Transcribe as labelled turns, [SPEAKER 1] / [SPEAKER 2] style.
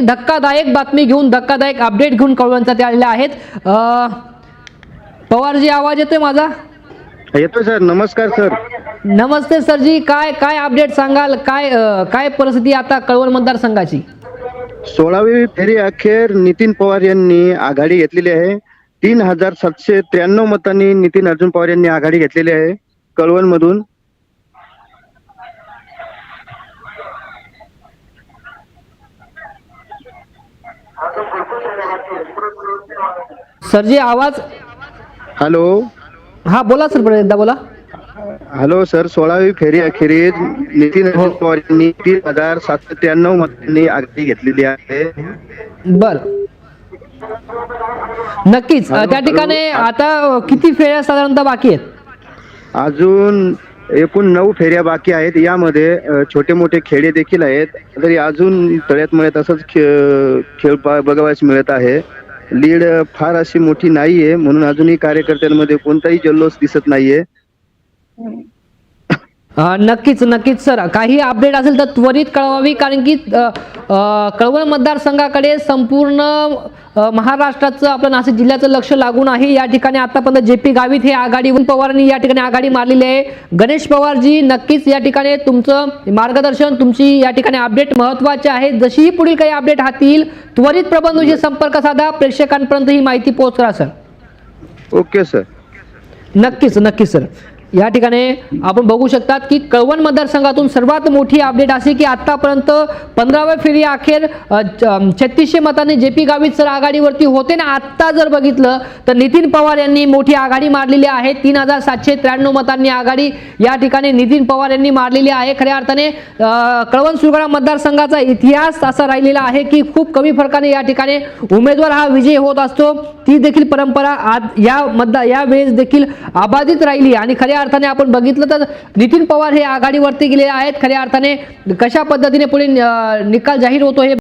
[SPEAKER 1] धक्कादायक बातमी घेऊन धक्कादायक अपडेट घेऊन कळवणचा ते आलेले आहेत. पवारजी आवाज येतोय माझा?
[SPEAKER 2] येतोय सर नमस्कार सर.
[SPEAKER 1] नमस्ते सरजी काय काय अपडेट सांगाल? काय काय परिस्थिती आता कळवण मतदारसंघाची?
[SPEAKER 2] सोळावी फेरी अखेर नितीन पवार यांनी आघाडी घेतलेली आहे. तीन हजार सातशे त्र्याण्णव मतांनी नितीन अर्जुन पवार यांनी आघाडी घेतलेली आहे कळवण मधून
[SPEAKER 1] सरजी आवाज
[SPEAKER 2] हॅलो.
[SPEAKER 1] हा बोला सर परत एकदा बोला.
[SPEAKER 2] हॅलो सर सोळावी फेरी अखेरीस नितीन पवार यांनी तीन हजार सातशे त्र्याण्णव मतांनी आघाडी घेतलेली आहे.
[SPEAKER 1] बर. नक्कीच. अ, त्या ठिकाणी आता अ, किती फेऱ्या साधारणतः बाकी आहेत?
[SPEAKER 2] अजून एकूण नऊ फेऱ्या बाकी आहेत. यामध्ये छोटे मोठे खेडे देखील आहेत. तरी अजून तळ्यात मळ्यात असंच खेळ खेळ बघावयास मिळत आहे. लीड फार अशी मोठी नाहीये. म्हणून अजूनही कार्यकर्त्यांमध्ये कोणताही जल्लोष दिसत नाहीये.
[SPEAKER 1] नक्कीच नक्कीच सर. काही अपडेट असेल तर त्वरित कळवावी कारण की कळवण मतदारसंघाकडे संपूर्ण महाराष्ट्राचं आपलं नाशिक जिल्ह्याचं लक्ष लागून आहे. या ठिकाणी आतापर्यंत जे पी गावित हे आघाडीवर पवारांनी या ठिकाणी आघाडी मारलेली आहे. गणेश पवारजी नक्कीच या ठिकाणी तुमचं मार्गदर्शन तुमची या ठिकाणी अपडेट महत्त्वाचे आहे. जशीही पुढील काही अपडेट हातील त्वरित प्रबंधशी संपर्क साधा. प्रेक्षकांपर्यंत ही माहिती पोहोचवा सर.
[SPEAKER 2] Okay sir.
[SPEAKER 1] नक्कीच नक्कीच सर. या ठिकाणी आपण बघू शकतात की कळवण मतदारसंघातून सर्वात मोठी अपडेट अशी की आतापर्यंत पंधराव्या फेरी अखेर छत्तीसशे मतांनी जे पी गावित सर आघाडीवरती होते ना आत्ता जर बघितलं तर नितीन पवार यांनी मोठी आघाडी मारलेली आहे. तीन हजार सातशे त्र्याण्णव मतांनी आघाडी या ठिकाणी नितीन पवार यांनी मारलेली आहे. खऱ्या अर्थाने कळवण सुरगाणा मतदारसंघाचा इतिहास असा राहिलेला आहे की खूप कमी फरकाने या ठिकाणी उमेदवार हा विजय होत असतो. ती देखील परंपरा आज या मतदार या वेळेस देखील अबाधित राहिली आणि खऱ्या अर्थाने आपण बघितलं तर नितीन पवार हे आघाडीवरती गेले आहेत. खऱ्या अर्थाने कशा पद्धतीने पुढे निकाल जाहीर होतो हे